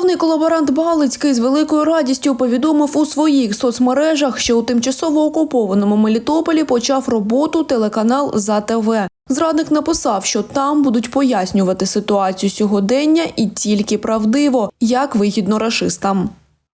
Головний колаборант Балицький з великою радістю повідомив у своїх соцмережах, що у тимчасово окупованому Мелітополі почав роботу телеканал ЗАТВ. Зрадник написав, що там будуть пояснювати ситуацію сьогодення і тільки правдиво, як вигідно рашистам.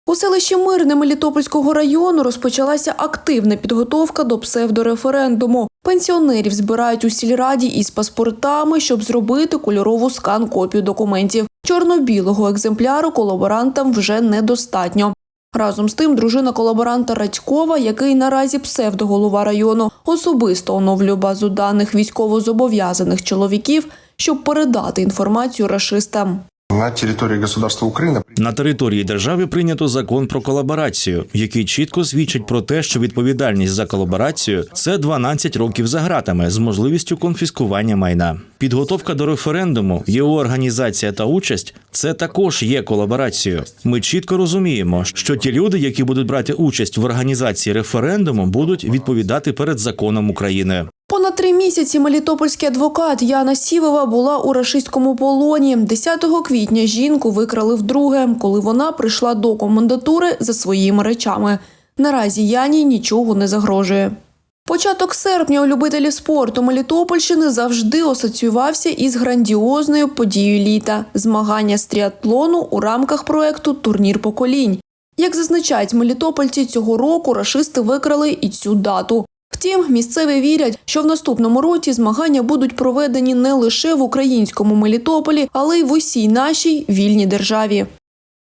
У селищі Мирне Мелітопольського району розпочалася активна підготовка до псевдореферендуму. Пенсіонерів збирають у сільраді із паспортами, щоб зробити кольорову скан-копію документів. Чорно-білого екземпляру колаборантам вже недостатньо. Разом з тим, дружина колаборанта Радькова, який наразі псевдоголова району, особисто оновлює базу даних військовозобов'язаних чоловіків, щоб передати інформацію рашистам. На территории государства Украина На території держави прийнято закон про колаборацію, який чітко свідчить про те, що відповідальність за колаборацію це 12 років за ґратами з можливістю конфіскування майна. Підготовка до референдуму, його організація та участь це також є колаборацією. Ми чітко розуміємо, що ті люди, які будуть брати участь в організації референдуму, будуть відповідати перед законом України. Понад три місяці мелітопольський адвокат Яна Сівова була у рашистському полоні. 10 квітня жінку викрали вдруге, коли вона прийшла до комендатури за своїми речами. Наразі Яні нічого не загрожує. Початок серпня у любителів спорту Мелітопольщини завжди асоціювався із грандіозною подією літа змагання з тріатлону у рамках проекту Турнір поколінь. Як зазначають мелітопольці, цього року рашисти викрали і цю дату. Втім, місцеві вірять, що в наступному році змагання будуть проведені не лише в українському Мелітополі, але й в усій нашій вільній державі.